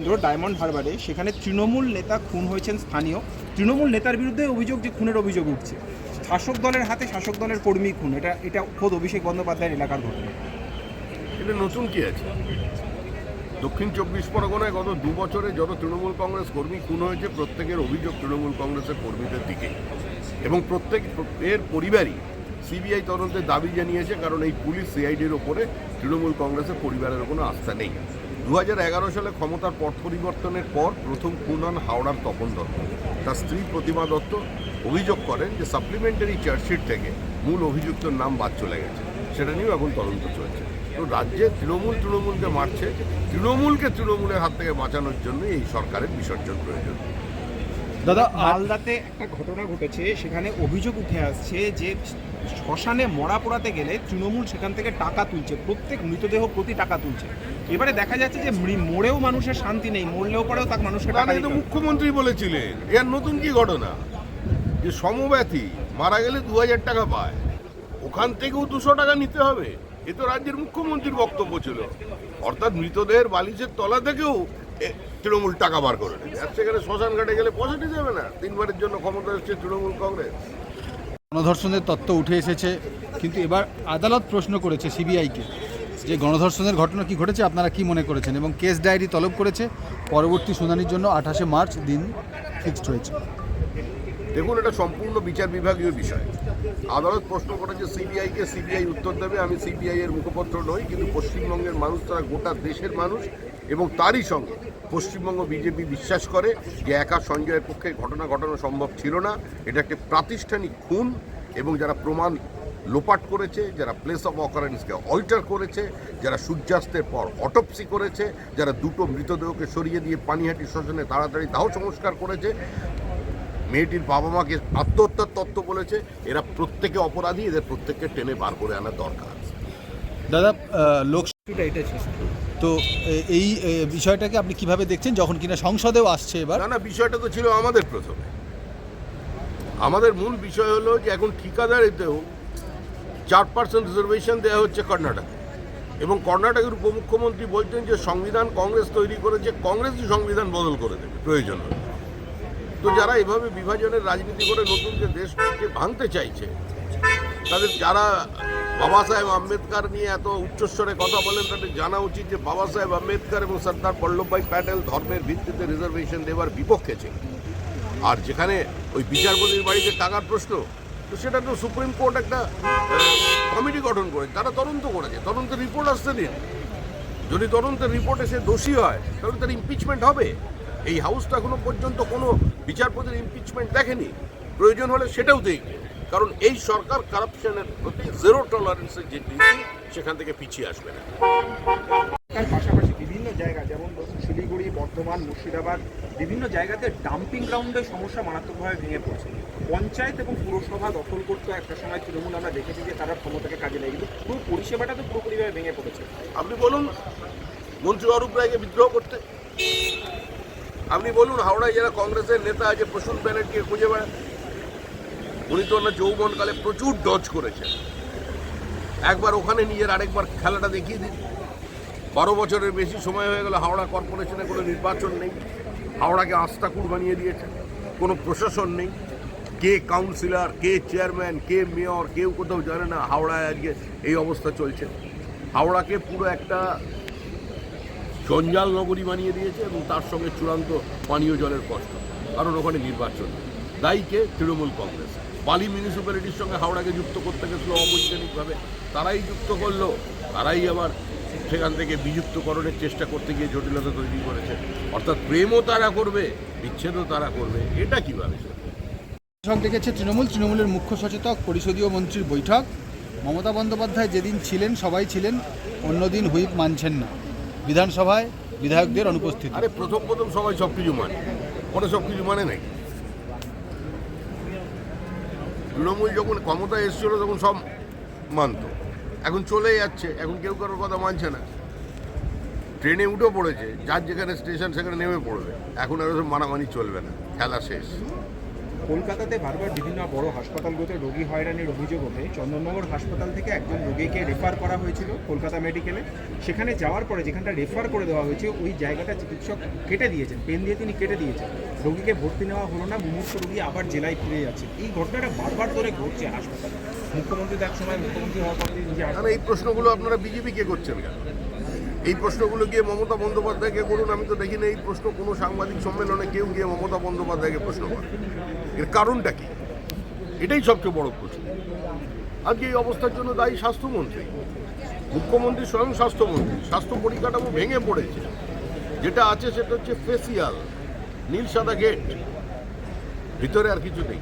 Indra diamond হারবারে, সেখানে তৃণমূল নেতা খুন হয়েছেন স্থানীয়। তৃণমূল নেতার বিরুদ্ধে অভিযোগ যে খুনের অভিযোগ উঠছে। শাসক দলের হাতে শাসক দলের কর্মী খুন। এটা এটা খোদ অভিষেক বন্দ্যোপাধ্যায়ের এলাকার ঘটনা। এটা নতুন কি আছে? দক্ষিণ চব্বিশ পরগনায় গত দু বছরে যত তৃণমূল কংগ্রেস কর্মী খুন হয়েছে, প্রত্যেকের অভিযোগ তৃণমূল কংগ্রেসের কর্মীদের দিকে। এবং প্রত্যেক, এর পরিবারই সিবিআই তদন্তের দাবি জানিয়েছে, কারণ এই পুলিশ সিআইডির ওপরে তৃণমূল কংগ্রেসের পরিবারের কোনো আস্থা নেই। দু হাজার এগারো সালে ক্ষমতার পথ পরিবর্তনের পর প্রথম খুন হাওড়ার তপন দত্ত। তার স্ত্রী প্রতিমা দত্ত অভিযোগ করেন যে সাপ্লিমেন্টারি চার্জশিট থেকে মূল অভিযুক্তর নাম বাদ চলে গেছে। সেটা নিয়েও এখন তদন্ত চলছে। তো রাজ্যে তৃণমূল তৃণমূলকে মারছে। তৃণমূলকে তৃণমূলের হাত থেকে বাঁচানোর জন্য এই সরকারের বিসর্জন প্রয়োজন। দাদা মালদাতে একটা ঘটনা ঘটেছে সেখানে অভিযোগ উঠে আসছে যে শ্মশানে মরা পোড়াতে গেলে তৃণমূল সেখান থেকে টাকা তুলছে প্রত্যেক মৃতদেহ প্রতি টাকা তুলছে। এবারে দেখা যাচ্ছে যে মৃ- মরেও মানুষের শান্তি নেই মরলেও পরেও তার মানুষকে টাকা তাহলে দিতে তো মুখ্যমন্ত্রী বলেছিলেন এর নতুন কি ঘটনা? যে সমব্যথী মারা গেলে দু হাজার টাকা পায় ওখান থেকেও দুশো টাকা নিতে হবে। এ তো রাজ্যের মুখ্যমন্ত্রীর বক্তব্য ছিল। অর্থাৎ মৃতদেহের বালিশের তলা থেকেও তৃণমূল টাকা বার করে নেবে। আর সেখানে শ্মশান ঘাটে গেলে পয়সা যাবে না। তিনবারের জন্য ক্ষমতা এসছে তৃণমূল কংগ্রেস। গণধর্ষণের তত্ত্ব উঠে এসেছে কিন্তু এবার আদালত প্রশ্ন করেছে সিবিআইকে যে গণধর্ষণের ঘটনা কি ঘটেছে আপনারা কি মনে করেছেন? এবং কেস ডায়েরি তলব করেছে পরবর্তী শুনানির জন্য আঠাশে মার্চ দিন ফিক্সড হয়েছে। দেখুন এটা সম্পূর্ণ বিচার বিভাগীয় বিষয়। আদালত প্রশ্ন করেছে সিবিআইকে সিবিআই উত্তর দেবে। আমি সিবিআই এর মুখপত্র নই কিন্তু পশ্চিমবঙ্গের মানুষ তারা গোটা দেশের মানুষ এবং তারই সঙ্গে পশ্চিমবঙ্গ বিজেপি বিশ্বাস করে যে একা সঞ্জয়ের পক্ষে ঘটনা ঘটানো সম্ভব ছিল না। এটা একটি প্রাতিষ্ঠানিক খুন এবং যারা প্রমাণ লোপাট করেছে, যারা প্লেস অফ অকারেন্সকে অল্টার করেছে, যারা সূর্যাস্তের পর অটপসি করেছে, যারা দুটো মৃতদেহকে সরিয়ে দিয়ে পানিহাটি শ্মশানে তাড়াতাড়ি দাহ সংস্কার করেছে, মেয়েটির বাবা মাকে আত্মহত্যার তত্ত্ব বলেছে, এরা প্রত্যেকে অপরাধী, এদের প্রত্যেককে টেনে বার করে আনা দরকার দাদা লোক এটা তো এই বিষয়টাকে আপনি কীভাবে দেখছেন? যখন কিনা সংসদেও আসছে এবার। না না বিষয়টা তো ছিল আমাদের প্রথমে। আমাদের মূল বিষয় হলো যে এখন ঠিকাদারিতেও চার পার্সেন্ট রিজার্ভেশন দেওয়া হচ্ছে কর্ণাটকে। এবং কর্ণাটকের উপমুখ্যমন্ত্রী বলছেন যে সংবিধান কংগ্রেস তৈরি করেছে কংগ্রেসই সংবিধান বদল করে দেবে প্রয়োজন হলে। তো যারা এভাবে বিভাজনের রাজনীতি করে নতুন যে দেশকে ভাঙতে চাইছে তাদের যারা বাবা সাহেব আম্বেদকর নিয়ে এত উচ্চস্বরে কথা বলেন তাদের জানা উচিত যে বাবা সাহেব আম্বেদকর এবং সর্দার বল্লভভাই প্যাটেল ধর্মের ভিত্তিতে রিজার্ভেশন দেওয়ার বিপক্ষে ছিল। আর যেখানে ওই বিচারপতির বাড়িতে টাকার প্রশ্ন, তো সেটা তো সুপ্রিম কোর্ট একটা কমিটি গঠন করে, তারা তদন্ত করেছে তদন্তের রিপোর্ট আসতে দিন যদি তদন্তের রিপোর্টে সে দোষী হয়, তাহলে তার ইমপিচমেন্ট হবে। এই হাউসটা এখনও পর্যন্ত কোনো বিচারপতির ইমপিচমেন্ট দেখেনি। প্রয়োজন হলে সেটাও দেখবে। কারণ এই সরকার কারাপশনের প্রতি জিরো টলারেন্সের যে নীতি সেখান থেকে পিছিয়ে আসবে না। তার পাশাপাশি বিভিন্ন জায়গা যেমন ধরুন শিলিগুড়ি বর্ধমান মুর্শিদাবাদ বিভিন্ন জায়গাতে ডাম্পিং গ্রাউন্ডের সমস্যা মারাত্মকভাবে ভেঙে পড়ছে। পঞ্চায়েত এবং পুরসভা দখল করতে একটা সময় তৃণমূল আমরা দেখেছি যে তারা ক্ষমতাকে কাজে লাগে কিন্তু পুরো পরিষেবাটা তো পুরোপুরিভাবে ভেঙে পড়েছে। আপনি বলুন মন্ত্রী অরূপ রায়কে বিদ্রোহ করতে? আপনি বলুন হাওড়ায় যারা কংগ্রেসের নেতা আছে প্রসূন ব্যানার্জিকে খুঁজে বেড়ান উনি তো ওনার যৌবনকালে প্রচুর ডজ করেছেন। একবার ওখানে নিজের আরেকবার খেলাটা দেখিয়ে দিন। বারো বছরের বেশি সময় হয়ে গেল, হাওড়া কর্পোরেশনে কোনো নির্বাচন নেই। হাওড়াকে আস্তাকুড় বানিয়ে দিয়েছে কোনো প্রশাসন নেই। কে কাউন্সিলর, কে চেয়ারম্যান, কে মেয়র, কেউ কোথাও জানে না হাওড়ায় আজকে এই অবস্থা চলছে। হাওড়াকে পুরো একটা জঞ্জাল নগরী বানিয়ে দিয়েছে এবং তার সঙ্গে চূড়ান্ত পানীয় জলের কষ্ট, কারণ ওখানে নির্বাচন। দায়ীকে তৃণমূল কংগ্রেস। বালি মিউনিসিপ্যালিটির সঙ্গে হাওড়াকে যুক্ত করতে গেছিল অবৈজ্ঞানিকভাবে। তারাই যুক্ত করল তারাই আবার সেখান থেকে বিযুক্তকরণের চেষ্টা করতে গিয়ে জটিলতা তৈরি করেছে। অর্থাৎ প্রেমও তারা করবে বিচ্ছেদও তারা করবে এটা কীভাবে? বৈঠক ডেকেছে তৃণমূল তৃণমূলের মুখ্য সচেতক পরিষদীয় মন্ত্রীর বৈঠক। মমতা বন্দ্যোপাধ্যায় যেদিন ছিলেন সবাই ছিলেন অন্যদিন হুইপ মানছেন না। বিধানসভায় বিধায়কদের অনুপস্থিতি। আরে প্রথম প্রথম সবাই সব কিছু মানে। পরে সব কিছু মানে নাকি? তৃণমূল যখন ক্ষমতা এসেছিল, তখন সব মানত। এখন চলে যাচ্ছে, এখন কেউ কারোর কথা মানছে না। ট্রেনে উঠে পড়েছে, যার যেখানে স্টেশন সেখানে নেমে পড়বে। এখন আর মানামানি চলবে না, খেলা শেষ। কলকাতাতে বারবার বিভিন্ন বড় হাসপাতালগুলোতে রোগী হয়রানির অভিযোগ ওঠে। চন্দননগর হাসপাতাল থেকে একজন রোগীকে রেফার করা হয়েছিল কলকাতা মেডিকেলে সেখানে যাওয়ার পরে যেখানটা রেফার করে দেওয়া হয়েছে, ওই জায়গাটা চিকিৎসক কেটে দিয়েছেন, পেন দিয়ে তিনি কেটে দিয়েছেন। রোগীকে ভর্তি নেওয়া হলো না মুমূর্ষ রোগী আবার জেলায় ফিরে যাচ্ছে। এই ঘটনাটা বারবার ধরে ঘটছে হাসপাতালে। মুখ্যমন্ত্রী এক সময় মুখ্যমন্ত্রী হওয়ার পর এই প্রশ্নগুলো আপনারা বিজেপিকে করছেন কেন? এই প্রশ্নগুলো গিয়ে মমতা বন্দ্যোপাধ্যায়কে করুন, আমি তো দেখিনি এই প্রশ্ন, কোনো সাংবাদিক সম্মেলনে কেউ গিয়ে মমতা বন্দ্যোপাধ্যায়কে প্রশ্ন করে। এর কারণটা কি? এটাই সবচেয়ে বড় প্রশ্ন। আজকে এই অবস্থার জন্য দায়ী স্বাস্থ্যমন্ত্রী, মুখ্যমন্ত্রী স্বয়ং স্বাস্থ্যমন্ত্রী, স্বাস্থ্য পরিকাঠামো ভেঙে পড়েছে। যেটা আছে সেটা হচ্ছে ফেসিয়াল নীল সাদা গেট ভিতরে আর কিছু নেই।